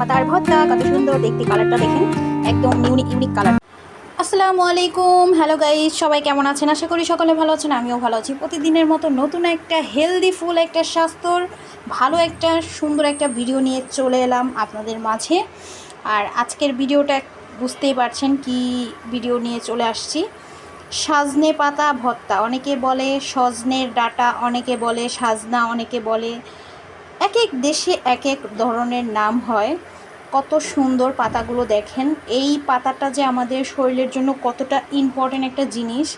পাতার ভর্তা, কত সুন্দর দেখতে কালারটা দেখেন। একদম ইউনিক ইউনিক কালার আসসালামু আলাইকুম। হ্যালো গাইজ সবাই কেমন আছেন? আশা করি সকলে ভালো আছেন, আমিও ভালো আছি। প্রতিদিনের মতো নতুন একটা হেলদি ফুল একটা স্বাস্থ্যর, ভালো একটা, সুন্দর একটা ভিডিও নিয়ে চলে এলাম আপনাদের মাঝে। আর আজকের ভিডিওটা বুঝতেই পারছেন কি ভিডিও নিয়ে চলে আসছি। সাজনে পাতা ভর্তা, অনেকে বলে সজনের ডাটা, অনেকে বলে সাজনা, অনেকে বলে এক এক দেশে এক এক ধরনের নাম হয়। কত সুন্দর পাতাগুলো দেখেন। এই পাতাটা যে আমাদের শরীরের জন্য কতটা ইম্পর্টেন্ট একটা জিনিস,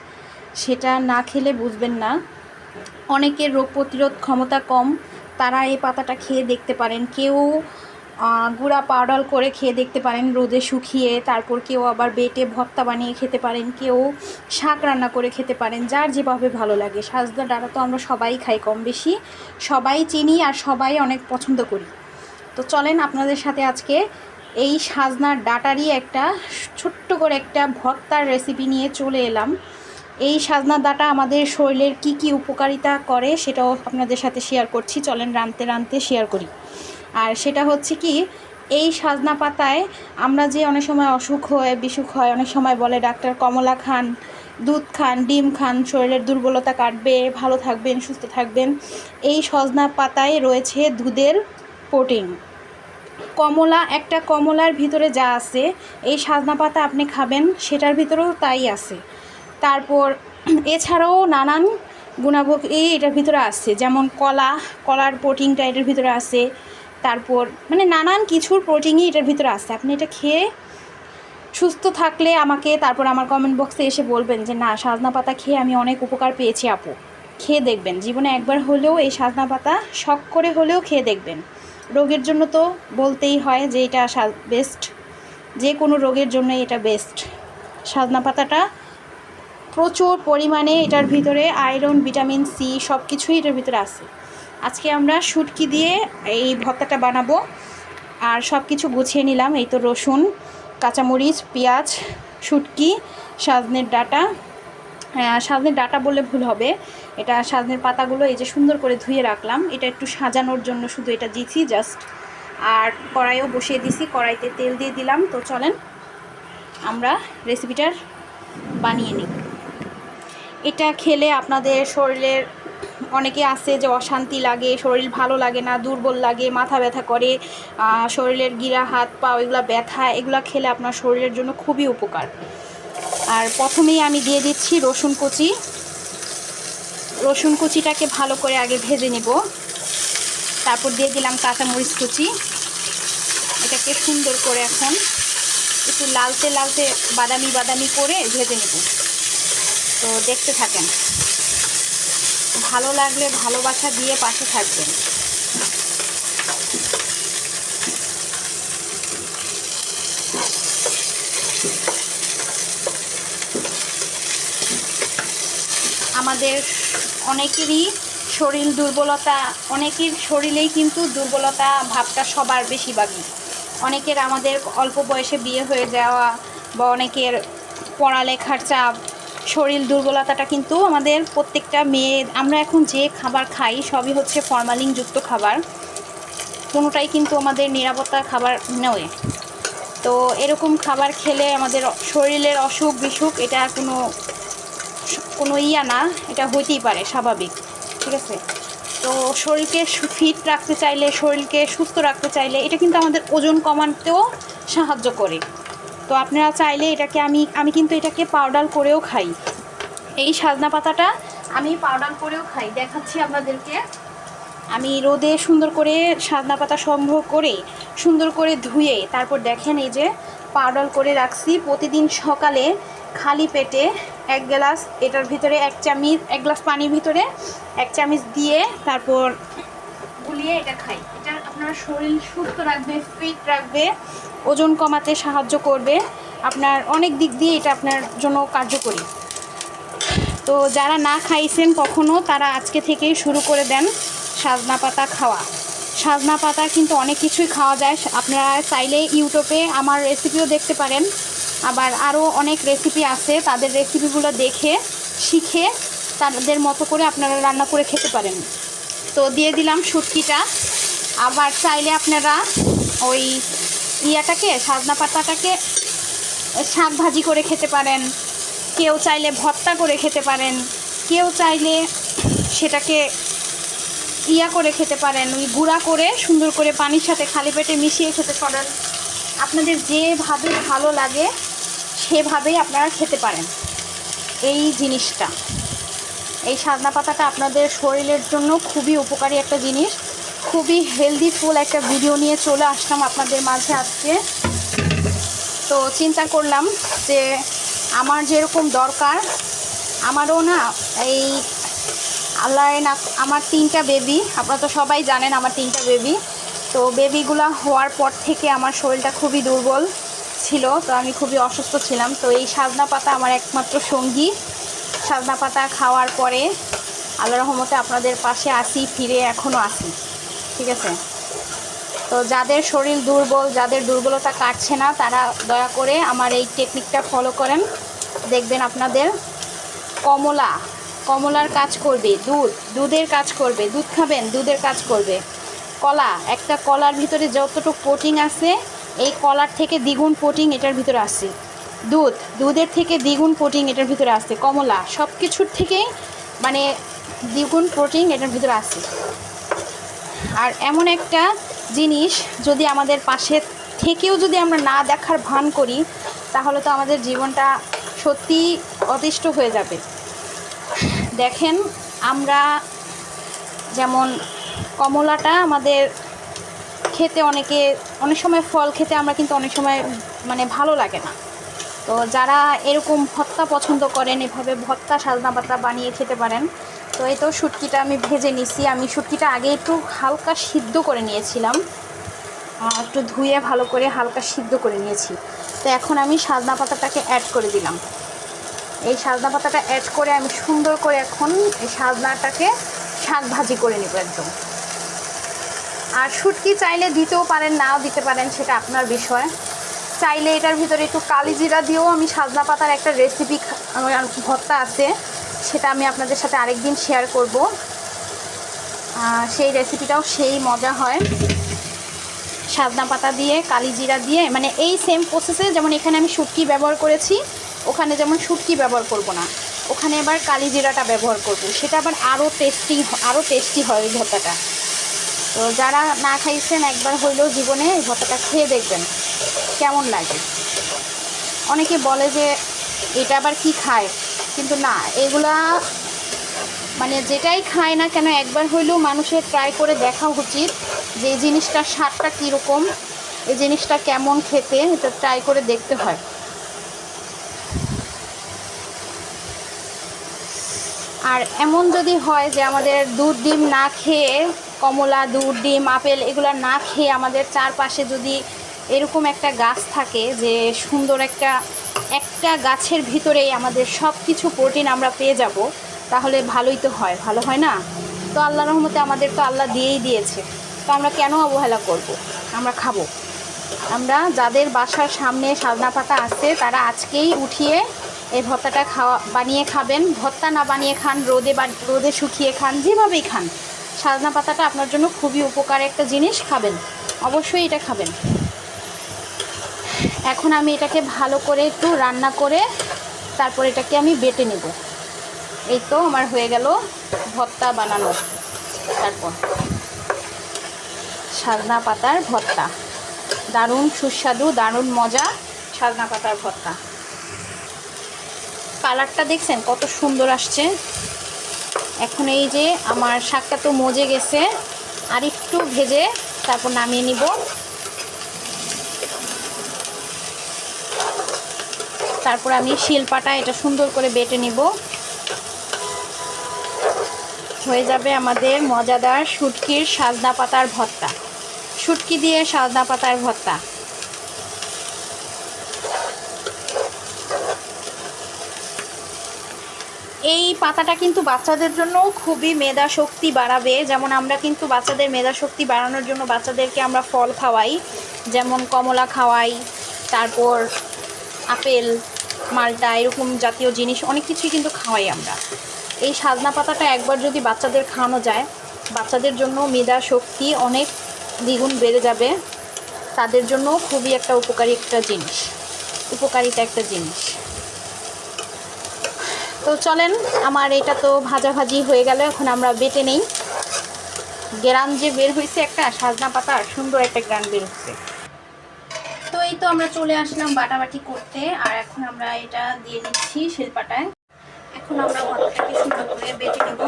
সেটা না খেলে বুঝবেন না। অনেকের রোগ প্রতিরোধ ক্ষমতা কম, তারা এই পাতাটা খেয়ে দেখতে পারেন। কেউ গুঁড়া পাউডার করে খেয়ে দেখতে পারেন, রোদে শুকিয়ে, তারপর কেউ আবার বেটে ভর্তা বানিয়ে খেতে পারেন, কেউ শাক রান্না করে খেতে পারেন, যার যেভাবে ভালো লাগে। সাজদা ডাটা তো আমরা সবাই খাই কম বেশি, সবাই চিনি আর সবাই অনেক পছন্দ করি। তো চলেন আপনাদের সাথে আজকে এই সাজনার ডাটারই একটা ছোট্ট করে একটা ভর্তার রেসিপি নিয়ে চলে এলাম। এই সাজনা ডাটা আমাদের শরীরের কি কি উপকারিতা করে সেটাও আপনাদের সাথে শেয়ার করছি। চলেন রানতে রানতে শেয়ার করি। আর সেটা হচ্ছে কি, এই সাজনা পাতায় আমরা যে অনেক সময় অসুখ হয়, বিসুখ হয়, অনেক সময় বলে ডাক্তার, কমলা খান, দুধ খান, ডিম খান, শরীরের দুর্বলতা কাটবে, ভালো থাকবেন, সুস্থ থাকবেন, এই সজনা পাতায় রয়েছে দুধের প্রোটিন। কমলা, একটা কমলার ভিতরে যা আছে, এই সাজনা পাতা আপনি খাবেন, সেটার ভিতরেও তাই আছে। তারপর এছাড়াও নানান গুণাগুণ এই এটার ভিতরে আছে, যেমন কলা, কলার প্রোটিনটা এটার ভিতরে আছে তারপর মানে নানান কিছুর প্রোটিনই এটার ভিতরে আছে আপনি এটা খেয়ে সুস্থ থাকলে আমাকে তারপর আমার কমেন্ট বক্সে এসে বলবেন যে, না, সাজনা পাতা খেয়ে আমি অনেক উপকার পেয়েছি আপু। খেয়ে দেখবেন। জীবনে একবার হলেও এই সাজনা পাতা শখ করে হলেও খেয়ে দেখবেন। রোগের জন্য তো বলতেই হয় যে, এটা বেস্ট যে কোনো রোগের জন্য এটা বেস্ট সাজনা পাতাটা প্রচুর পরিমাণে এটার ভিতরে আয়রন ভিটামিন সি সব কিছুই এটার ভিতরে আছে। আজকে আমরা শুটকি দিয়ে এই ভর্তাটা বানাবো। আর সব কিছু গুছিয়ে নিলাম, এই তো রসুন, কাঁচামরিচ, পেঁয়াজ, শুটকি, সাজনের ডাটা। সাজনের ডাটা বললে ভুল হবে। এটা সাজনের পাতাগুলো এই যে সুন্দর করে ধুয়ে রাখলাম। এটা একটু সাজানোর জন্য শুধু এটা দিছি জাস্ট। আর কড়াইও বসিয়ে দিছি কড়াইতে তেল দিয়ে দিলাম। তো চলেন, আমরা রেসিপিটার বানিয়ে নিই। এটা খেলে আপনাদের শরীরের অনেকে আছে যে অশান্তি লাগে, শরীর ভালো লাগে না, দুর্বল লাগে, মাথা ব্যথা করে শরীরের গিরা হাত পা এগুলো ব্যথা, এগুলো খেলে আপনার শরীরের জন্য খুবই উপকার। আর প্রথমেই আমি দিয়ে দিচ্ছি রসুন কুচি। রসুন কুচিটাকে ভালো করে আগে ভেজে নেব। তারপর দিয়ে দিলাম কাঁচামরিচ কুচি। এটাকে সুন্দর করে এখন একটু লালতে লালতে বাদামি বাদামি করে ভেজে নেব। তো দেখতে থাকেন। ভালো লাগলে ভালোবাসা দিয়ে পাশে থাকবেন। আমাদের অনেকেরই শরীর দুর্বলতা, অনেকের শরীরেই কিন্তু দুর্বলতা ভাবটা সবার বেশিরভাগই। অনেকের আমাদের অল্প বয়সে বিয়ে হয়ে যাওয়া বা অনেকের পড়ালেখার চাপ শরীর দুর্বলতাটা কিন্তু আমাদের প্রত্যেকটা মেয়ে, আমরা এখন যে খাবার খাই সবই হচ্ছে ফরমালিনযুক্ত খাবার। কোনোটাই কিন্তু আমাদের নিরাপত্তা খাবার নয়। তো এরকম খাবার খেলে আমাদের শরীরের অসুখ বিসুখ এটা কোনো কোনো ইয়া না, এটা হইতেই পারে, স্বাভাবিক। ঠিক আছে? তো শরীরকে ফিট রাখতে চাইলে, শরীরকে সুস্থ রাখতে চাইলে এটা কিন্তু আমাদের ওজন কমাতেও সাহায্য করে। তো আপনারা চাইলে এটাকে আমি আমি কিন্তু এটাকে পাউডার করেও খাই। এই সাজনা পাতাটা আমি পাউডার করেও খাই। দেখাচ্ছি আপনাদেরকে। আমি রোদে সুন্দর করে সাজনা পাতা সংগ্রহ করে, সুন্দর করে ধুয়ে, তারপর দেখেন এই যে পাউডার করে রাখছি। প্রতিদিন সকালে খালি পেটে এক গ্লাস, এটার ভিতরে এক চামচ, এক গ্লাস পানির ভিতরে এক চামিচ দিয়ে তারপর গুলিয়ে এটা খাই। এটা আপনার শরীর সুস্থ রাখবে ফিট রাখবে। ওজন কমাতে সাহায্য করবে। আপনার অনেক দিক দিয়ে এটা আপনার জন্য কার্যকরী। তো যারা না খাইছেন কখনো, তারা আজকে থেকেই শুরু করে দেন সাজনা পাতা খাওয়া। সাজনা পাতা কিন্তু অনেক কিছুই খাওয়া যায়। আপনারা চাইলে ইউটিউবে আমার রেসিপিও দেখতে পারেন। আবার আরও অনেক রেসিপি আছে। তাদের রেসিপিগুলো দেখে, শিখে তাদের মতো করে আপনারা রান্না করে খেতে পারেন। তো দিয়ে দিলাম শুটকিটা আবার চাইলে আপনারা ওই ইয়াটাকে সাজনা পাতাটাকে শাক ভাজি করে খেতে পারেন। কেউ চাইলে ভর্তা করে খেতে পারেন। কেউ চাইলে সেটাকে ইয়া করে খেতে পারেন। ওই গুঁড়া করে সুন্দর করে পানির সাথে খালি পেটে মিশিয়ে খেতে পারেন। আপনাদের যেভাবে ভালো লাগে, সেভাবেই আপনারা খেতে পারেন। এই জিনিসটা। এই সাজনা পাতাটা আপনাদের শরীরের জন্য খুবই উপকারী একটা জিনিস। খুবই হেলদি ফুল একটা ভিডিও নিয়ে চলে আসলাম আপনাদের মাঝে আজকে। তো চিন্তা করলাম যে আমার যেরকম দরকার, আমারও না এই আল্লাহ না আমার তিনটা বেবি আপনারা তো সবাই জানেন আমার তিনটা বেবি তো বেবিগুলো হওয়ার পর থেকে আমার শরীরটা খুবই দুর্বল ছিল, তো আমি খুবই অসুস্থ ছিলাম। তো এই সাজনা পাতা আমার একমাত্র সঙ্গী। সাজনা পাতা খাওয়ার পরে আল্লাহ রহমতে আপনাদের পাশে আসি ফিরে এখনও আসি ঠিক আছে? তো যাদের শরীর দুর্বল, যাদের দুর্বলতা কাটছে না, তারা দয়া করে আমার এই টেকনিকটা ফলো করেন। দেখবেন আপনাদের কমলা, কমলার কাজ করবে, দুধ, দুধের কাজ করবে। দুধ খাবেন, দুধের কাজ করবে। কলা, একটা কলার ভিতরে যতটুকু প্রোটিন আছে, এই কলার থেকে দ্বিগুণ প্রোটিন এটার ভিতরে আছে দুধ, দুধের থেকে দ্বিগুণ প্রোটিন এটার ভিতরে আছে কমলা সব কিছুর থেকেই মানে দ্বিগুণ প্রোটিন এটার ভিতরে আছে আর এমন একটা জিনিস যদি আমাদের পাশে থেকেও যদি আমরা না দেখার ভান করি, তাহলে তো আমাদের জীবনটা সত্যি অতিষ্ঠ হয়ে যাবে। দেখেন, আমরা যেমন কমলাটা আমাদের খেতে অনেকে, অনেক সময় ফল খেতে আমরা কিন্তু অনেক সময় মানে ভালো লাগে না। তো যারা এরকম ভত্তা পছন্দ করেন, এভাবে ভত্তা সাজনা পাতা বানিয়ে খেতে পারেন তো এই তো শুটকিটা আমি ভেজে নিছি। আমি শুটকিটা আগে একটু হালকা সিদ্ধ করে নিয়েছিলাম। একটু ধুয়ে ভালো করে হালকা সিদ্ধ করে নিয়েছি। তো এখন আমি সাজনা পাতাটাকে অ্যাড করে দিলাম। এই সাজনা পাতাটা অ্যাড করে আমি সুন্দর করে এখন এই সাজনাটাকে শাক ভাজি করে নেব একদম। আর শুটকি চাইলে দিতেও পারেন, নাও দিতে পারেন, সেটা আপনার বিষয়। চাইলে এটার ভিতরে একটু কালিজিরা দিয়েও আমি সাজনা পাতার একটা রেসিপি ভর্তা আছে। সেটা আমি আপনাদের সাথে আরেকদিন শেয়ার করব। সেই রেসিপিটাও সেই মজা হয়। সাদনা পাতা দিয়ে কালিজিরা দিয়ে মানে এই সেম প্রসেসে যেমন এখানে আমি শুটকি ব্যবহার করেছি, ওখানে যেমন শুটকি ব্যবহার করব না, ওখানে এবার কালিজিরাটা ব্যবহার করব। সেটা আবার আরও টেস্টি আরও টেস্টি হয় ওই ভর্তাটা। তো যারা না খাইছেন, একবার হইলেও জীবনে এই ভর্তাটা খেয়ে দেখবেন, কেমন লাগে। অনেকে বলে যে, এটা আবার কি খায়? কিন্তু না, এগুলা মানে যেটাই খায় না কেন একবার হইলেও মানুষের ট্রাই করে দেখা উচিত যে এই জিনিসটার স্বাদটা কীরকম, এই জিনিসটা কেমন খেতে, এটা ট্রাই করে দেখতে হয়। আর এমন যদি হয় যে আমাদের দুধ ডিম না খেয়ে, কমলা, দুধ ডিম, আপেল এগুলো না খেয়ে আমাদের চারপাশে যদি এরকম একটা গাছ থাকে যে সুন্দর একটা একটা গাছের ভিতরেই আমাদের সব কিছু প্রোটিন আমরা পেয়ে যাব, তাহলে ভালোই তো হয়, ভালো হয় না? তো আল্লাহ রহমতে আমাদের তো আল্লাহ দিয়েই দিয়েছে। তো আমরা কেন অবহেলা করব? আমরা খাব। আমরা যাদের বাসার সামনে সাজনা পাতা আছে, তারা আজকেই উঠিয়ে এই ভর্তাটা খাওয়া, বানিয়ে খাবেন। ভর্তা না বানিয়ে খান, রোদে রোদে শুকিয়ে খান, যেভাবেই খান। সাজনা পাতাটা আপনার জন্য খুবই উপকার একটা জিনিস, খাবেন। অবশ্যই এটা খাবেন। এখন আমি এটাকে ভালো করে একটু রান্না করে তারপর এটাকে আমি বেটে নেব। এই তো আমার হয়ে গেল ভর্তা বানানো। তারপর সাজনা পাতার ভর্তা। দারুণ সুস্বাদু, দারুণ মজা সাজনা পাতার ভর্তা। কালারটা দেখছেন? কত সুন্দর আসছে। এখন এই যে আমার শাকটা তো মজে গেছে। আর একটু ভেজে তারপর নামিয়ে নিব। তারপর আমি শিলপাটা এটা সুন্দর করে বেটে নিব। হয়ে যাবে আমাদের মজাদার শুটকির সাজনা পাতার ভর্তা। শুটকি দিয়ে সাজনা পাতার ভর্তা। এই পাতাটা কিন্তু বাচ্চাদের জন্য খুবই মেধা শক্তি বাড়াবে। যেমন আমরা কিন্তু বাচ্চাদের মেধা শক্তি বাড়ানোর জন্য বাচ্চাদেরকে আমরা ফল খাওয়াই, যেমন কমলা খাওয়াই, তারপর আপেল, মালটা, এরকম জাতীয় জিনিস, অনেক কিছুই কিন্তু খাওয়াই আমরা। এই সাজনা পাতাটা একবার যদি বাচ্চাদের খাওয়ানো যায়, বাচ্চাদের জন্য মেধা শক্তি অনেক দ্বিগুণ বেড়ে যাবে। তাদের জন্য খুবই একটা উপকারী একটা জিনিস, উপকারিতা একটা জিনিস। তো চলেন, আমার এটা তো ভাজাভাজি হয়ে গেল, এখন আমরা বেটে নেই। গ্রাম যে বের হয়েছে একটা, সাজনা পাতার সুন্দর একটা গ্রান বের হচ্ছে এই তো আমরা চলে আসলাম বাটাবাটি করতে, আর এখন আমরা এটা দিয়ে দিচ্ছি শিল্পাটায়। এখন আমরা ভাতটাকে সুন্দর করে বেটে নেব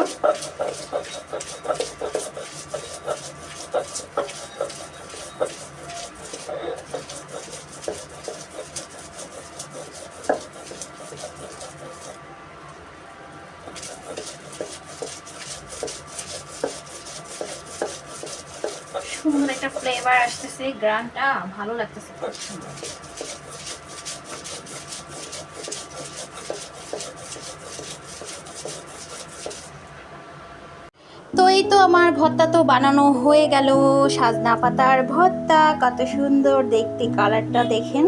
সুন্দর একটা ফ্লেভার আসতেছে, গ্রানটা ভালো লাগতেছে তো এই তো আমার ভর্তা তো বানানো হয়ে গেল, সাজনা পাতার ভর্তা কত সুন্দর দেখতে কালারটা দেখেন।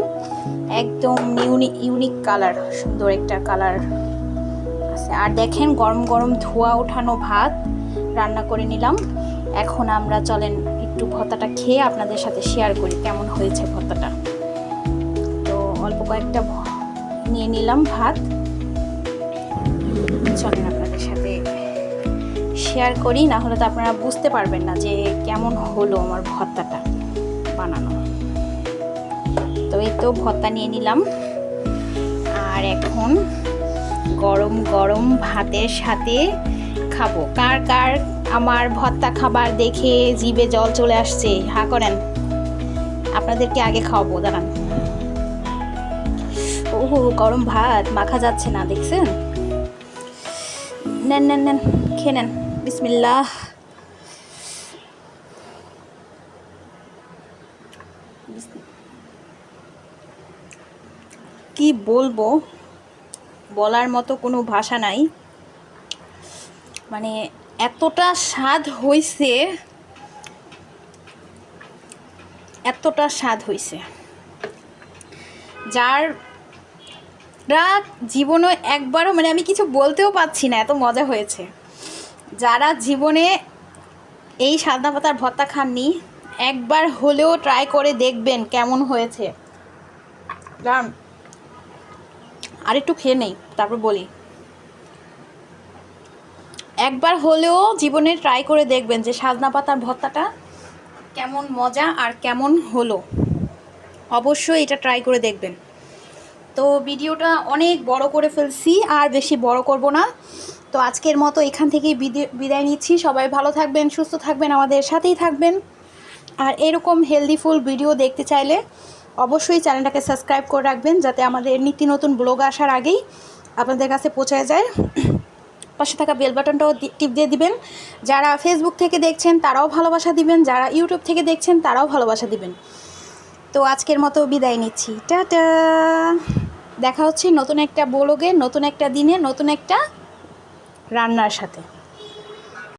একদম ইউনিক ইউনিক কালার, সুন্দর একটা কালার আছে। আর দেখেন গরম গরম ধোয়া ওঠানো ভাত, রান্না করে নিলাম। এখন আমরা চলেন একটু ভর্তাটা খেয়ে আপনাদের সাথে শেয়ার করি কেমন হয়েছে ভর্তাটা। তো অল্প কয়েকটা নিয়ে নিলাম ভাত। চলেন আপনাদের সাথে শেয়ার করি না হলে তো আপনারা বুঝতে পারবেন না যে কেমন হলো আমার ভর্তাটা বানানো। তো এই তো ভর্তা নিয়ে নিলাম। আর এখন গরম গরম ভাতের সাথে খাব। কার কার আমার ভর্তা খাবার দেখে জিভে জল চলে আসছে। হা, করেন। আপনাদেরকে আগে খাওয়াবো, দাঁড়ান। ও গরম ভাত, মাখা যাচ্ছে না, দেখছেন? নেন নেন নেন, খেয়ে নেন। বিসমিল্লাহ। কি বলব? বলার মতো কোনো ভাষা নাই। মানে এতটা স্বাদ হইছে, এতটা স্বাদ হইছে, যার রা জীবনে একবারও মানে আমি কিছু বলতেও পারছি না, এত মজা হয়েছে। যারা জীবনে এই সাদা পাতার ভর্তা খাননি, একবার হলেও ট্রাই করে দেখবেন কেমন হয়েছে। আর একটু খেয়ে নেই, তারপর বলি। একবার হলেও জীবনে ট্রাই করে দেখবেন যে সাজনা পাতার ভর্তাটা কেমন মজা আর কেমন হলো। অবশ্যই এটা ট্রাই করে দেখবেন। তো ভিডিওটা অনেক বড় করে ফেলছি, আর বেশি বড় করব না। তো আজকের মতো এখান থেকেই বিদে- বিদায় নিচ্ছি। সবাই ভালো থাকবেন, সুস্থ থাকবেন, আমাদের সাথেই থাকবেন। আর এরকম হেলদি ফুল ভিডিও দেখতে চাইলে অবশ্যই চ্যানেলটাকে সাবস্ক্রাইব করে রাখবেন, যাতে আমাদের নিত্য নতুন ব্লগ আসার আগেই আপনাদের কাছে পৌঁছায় যায়। পাশে থাকা বেল বাটনটাও টিপ দিয়ে দিবেন। যারা ফেসবুক থেকে দেখছেন, তারাও ভালোবাসা দিবেন। যারা ইউটিউব থেকে দেখছেন, তারাও ভালোবাসা দিবেন। তো আজকের মতো বিদায় নিচ্ছি। টাটা! দেখা হচ্ছে নতুন একটা ব্লগে, নতুন একটা দিনে, নতুন একটা রান্নার সাথে।